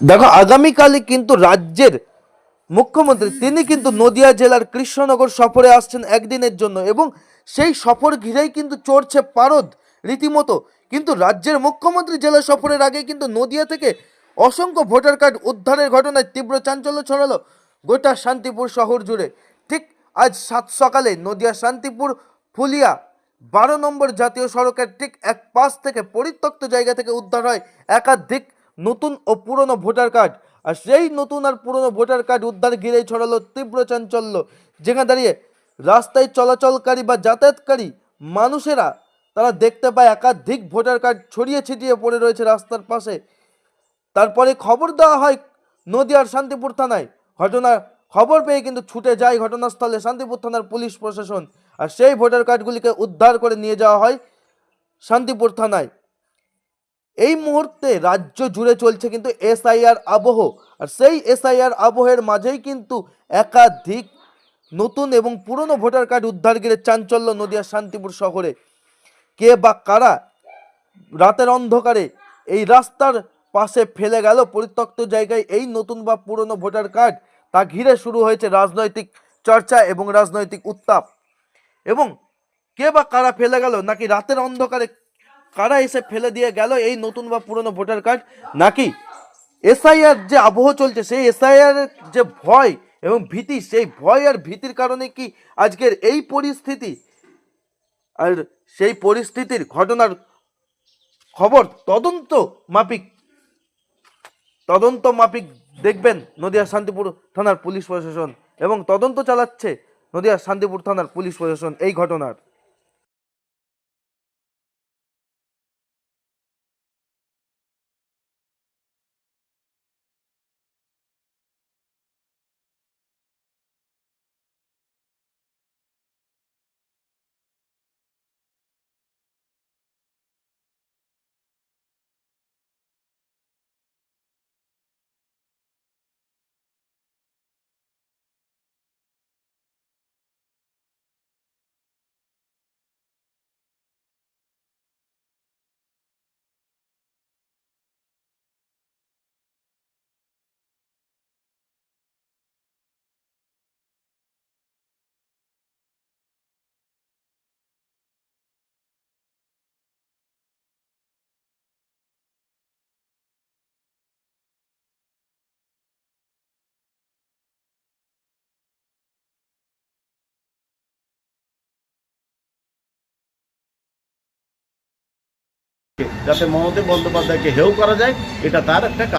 দেখো, আগামীকালই কিন্তু রাজ্যের মুখ্যমন্ত্রী তিনি কিন্তু নদিয়া জেলার কৃষ্ণনগর সফরে আসছেন একদিনের জন্য এবং সেই সফর ঘিরেই কিন্তু চড়ছে পারদ রীতিমতো। কিন্তু রাজ্যের মুখ্যমন্ত্রী জেলা সফরের আগে কিন্তু নদিয়া থেকে অসংখ্য ভোটার কার্ড উদ্ধারের ঘটনায় তীব্র চাঞ্চল্য ছড়ালো গোটা শান্তিপুর শহর জুড়ে। ঠিক আজ সাত সকালে নদিয়া শান্তিপুর ফুলিয়া বারো নম্বর জাতীয় সড়কের ঠিক এক পাশ থেকে পরিত্যক্ত জায়গা থেকে উদ্ধার হয় একাধিক নতুন ও পুরনো ভোটার কার্ড। আর সেই নতুন আর পুরনো ভোটার কার্ড উদ্ধার ঘিরেই ছড়ালো তীব্র চাঞ্চল্য, যেখানে দাঁড়িয়ে রাস্তায় চলাচলকারী বা যাতায়াতকারী মানুষেরা, তারা দেখতে পায় একাধিক ভোটার কার্ড ছড়িয়ে ছিটিয়ে পড়ে রয়েছে রাস্তার পাশে। তারপরে খবর দেওয়া হয় নদিয়ার শান্তিপুর থানায়। ঘটনা খবর পেয়ে কিন্তু ছুটে যায় ঘটনাস্থলে শান্তিপুর থানার পুলিশ প্রশাসন। আর সেই ভোটার কার্ডগুলিকে উদ্ধার করে নিয়ে যাওয়া হয় শান্তিপুর থানায়। এই মুহূর্তে রাজ্য জুড়ে চলছে কিন্তু এসআইআর আবহ, আর সেই এসআইআর আবহের মাঝেই কিন্তু একাধিক নতুন এবং পুরনো ভোটার কার্ড উদ্ধার ঘিরে চাঞ্চল্য নদিয়ার শান্তিপুর শহরে। কে বা কারা রাতের অন্ধকারে এই রাস্তার পাশে ফেলে গেল পরিত্যক্ত জায়গায় এই নতুন বা পুরনো ভোটার কার্ড? তা ঘিরে শুরু হয়েছে রাজনৈতিক চর্চা এবং রাজনৈতিক উত্তাপ। এবং কে বা কারা ফেলে গেল নাকি রাতের অন্ধকারে কারা এসে ফেলে দিয়ে গেল এই নতুন বা পুরনো ভোটার কার্ড? নাকি এসআইআর যে আবহ চলছে, সেই এসআইআর যে ভয় এবং ভীতি, সেই ভয় আর ভীতির কারণে কি আজকের এই পরিস্থিতি? আর সেই পরিস্থিতির ঘটনার খবর তদন্ত মাফিক তদন্ত মাফিক দেখবেন নদিয়া শান্তিপুর থানার পুলিশ প্রশাসন এবং তদন্ত চালাচ্ছে নদিয়া শান্তিপুর থানার পুলিশ প্রশাসন এই ঘটনার। যাতে মমতা বন্দ্যোপাধ্যায়কে হেউ করা যায় এটা তার একটা